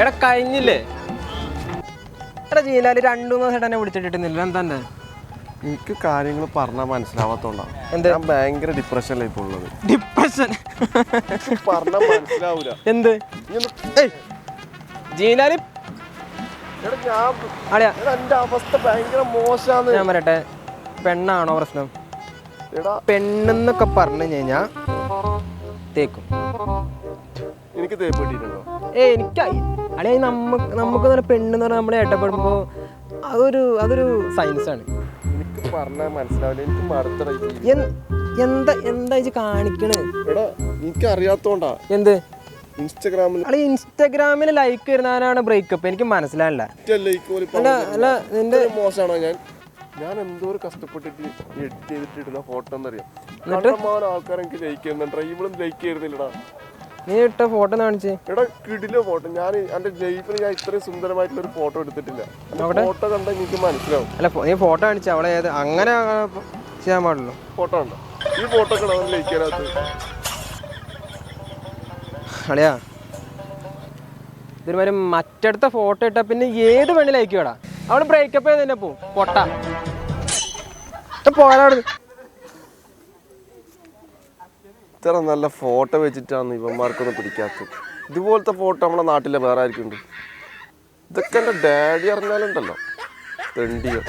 എടാ കഴിഞ്ഞില്ലേ? എടാ ജീലാൽ രണ്ടു മാസം തന്നെ വിളിച്ചിട്ടിട്ടില്ല എന്താ എനിക്ക് കാര്യങ്ങൾ പറഞ്ഞാൽ മനസ്സിലാവാത്തോണ്ടാണ് എന്ത്? ഞാൻ ഭയങ്കര ഡിപ്രഷനിലാണ് ഇപ്പോൾ ഉള്ളത്. ഡിപ്രഷൻ പറഞ്ഞാൽ മനസ്സിലാവൂല. എന്ത്? ജീലാൽ? അവസ്ഥ ഭയങ്കര ഞാൻ പറയട്ടെ. പെണ്ണാണോ പ്രശ്നം? എടാ. പെണ്ണെന്നൊക്കെ പറഞ്ഞു കഴിഞ്ഞാ തേക്കും. എനിക്ക് തേപ്പ് കിട്ടിയിട്ടുണ്ടോ? ഏ എനിക്ക് അളിയ നമുക്ക് നമുക്ക് തന്നെ പെണ്ണെന്ന് പറഞ്ഞാൽ നമ്മളെ ഏട്ടപ്പെടുമ്പോൾ അതൊരു അതൊരു സയൻസാണ് എനിക്ക് പറഞ്ഞാൽ മനസ്സിലാവില്ല. എനിക്ക് മറുത്തട എന്താ എന്താ ഇത് കാണിക്കണേ? എടാ എനിക്ക് അറിയാത്തോണ്ടാ എന്ത്? ഇൻസ്റ്റഗ്രാമിൽ അല്ല ഇൻസ്റ്റാഗ്രാമിൽ ലൈക്ക് വരുന്നവരാണ് ബ്രേക്കപ്പ് എനിക്ക് മനസ്സിലായില്ല. അല്ല അല്ല നിന്റെ മോശമാണോ ഞാൻ? ഞാൻ എന്തോ ഒരു കഷ്ടപ്പെട്ടിട്ട് എഡിറ്റ് ചെയ്തിട്ട് ഇടുന്ന ഫോട്ടോ എന്നറിയാം? ആൾക്കാരെ എനിക്ക് ലൈക്ക് ചെയ്യുന്നുണ്ട് ഇവളും ലൈക്ക് ചെയ്യുന്നില്ലടാ. നീ ഇട്ട ഫോട്ടോ കാണിച്ചേ? എടാ കിടില ഫോട്ടോ ഞാൻ എന്റെ ലൈഫിൽ ഞാൻ ഇത്രയും സുന്ദരമായിട്ടുള്ള ഒരു ഫോട്ടോ എടുത്തിട്ടില്ല. ഫോട്ടോ കണ്ടാൽ എനിക്ക് മനസ്സിലാവും. അല്ല നീ ഫോട്ടോ കാണിച്ച അവളെ ഏത് അങ്ങനെ ചെയ്യാൻ പാടുള്ളൂ. ഫോട്ടോ ഉണ്ടോ ഈ ഫോട്ടോ അവൻ ലൈക്ക് ചെയ്യാത്ത അളിയാ ഇതൊരുമാതിരി മറ്റടുത്ത ഫോട്ടോ ഇട്ടാ പിന്നെ ഏത് പെണ്ണ് ലൈക്ക് ചെയ്യടാ. അവൾ ബ്രേക്കപ്പ് ചെയ്ത് തന്നെ പോവും പൊട്ട. പോരാ ഇത്ര നല്ല ഫോട്ടോ വെച്ചിട്ടാണ് ഇവന്മാർക്കൊന്നും പിടിക്കാത്തത്. ഇതുപോലത്തെ ഫോട്ടോ നമ്മുടെ നാട്ടിലെ വേറെ ആയിരിക്കും ഇതൊക്കെ എന്റെ ഡാഡി അറിഞ്ഞാലുണ്ടല്ലോ. തെണ്ടിയോ